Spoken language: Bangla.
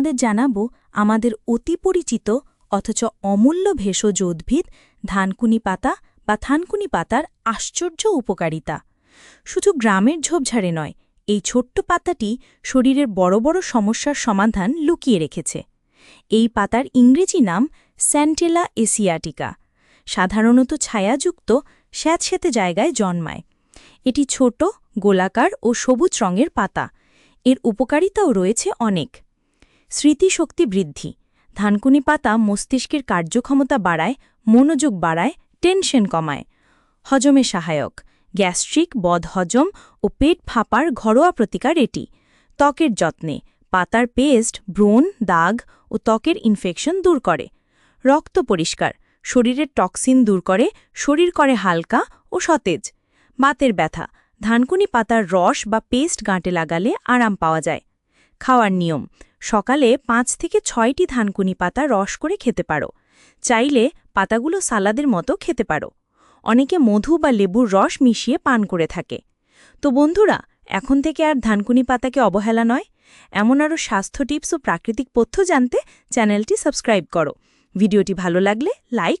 আমাদের জানাব আমাদের অতি পরিচিত অথচ অমূল্য ভেষজ উদ্ভিদ, ধানকুনি পাতা বা থানকুনি পাতার আশ্চর্য উপকারিতা। শুধু গ্রামের ঝোপঝাড়ে নয়, এই ছোট্ট পাতাটি শরীরের বড় বড় সমস্যার সমাধান লুকিয়ে রেখেছে। এই পাতার ইংরেজি নাম স্যান্টেলা এসিয়াটিকা। সাধারণত ছায়াযুক্ত, স্যাঁতস্যাঁতে জায়গায় জন্মায়। এটি ছোট, গোলাকার ও সবুজ রঙের পাতা। এর উপকারিতাও রয়েছে অনেক। স্মৃতিশক্তি বৃদ্ধি। ধানকুনি পাতা মস্তিষ্কের কার্যক্ষমতা বাড়ায়, মনোযোগ বাড়ায়, টেনশন কমায়। হজমে সহায়ক। গ্যাস্ট্রিক বদহজম ও পেট ফাঁপার ঘরোয়া প্রতিকার এটি। ত্বকের যত্নে। পাতার পেস্ট, ব্রণ, দাগ ও ত্বকের ইনফেকশন দূর করে। রক্ত পরিষ্কার। শরীরের টক্সিন দূর করে, শরীর করে হালকা ও সতেজ। বাতের ব্যথা। ধানকুনি পাতার রস বা পেস্ট গাঁটে লাগালে আরাম পাওয়া যায়। খাওয়ার নিয়ম। সকালে পাঁচ থেকে ছয়টি ধানকুনি পাতা রস করে খেতে পারো। চাইলে পাতাগুলো সালাদের মতো খেতে পারো। অনেকে মধু বা লেবুর রস মিশিয়ে পান করে থাকে। তো বন্ধুরা, এখন থেকে আর ধানকুনি পাতাকে অবহেলা নয়। এমন আরও স্বাস্থ্য টিপস ও প্রাকৃতিক পথ্য জানতে চ্যানেলটি সাবস্ক্রাইব করো। ভিডিওটি ভালো লাগলে লাইক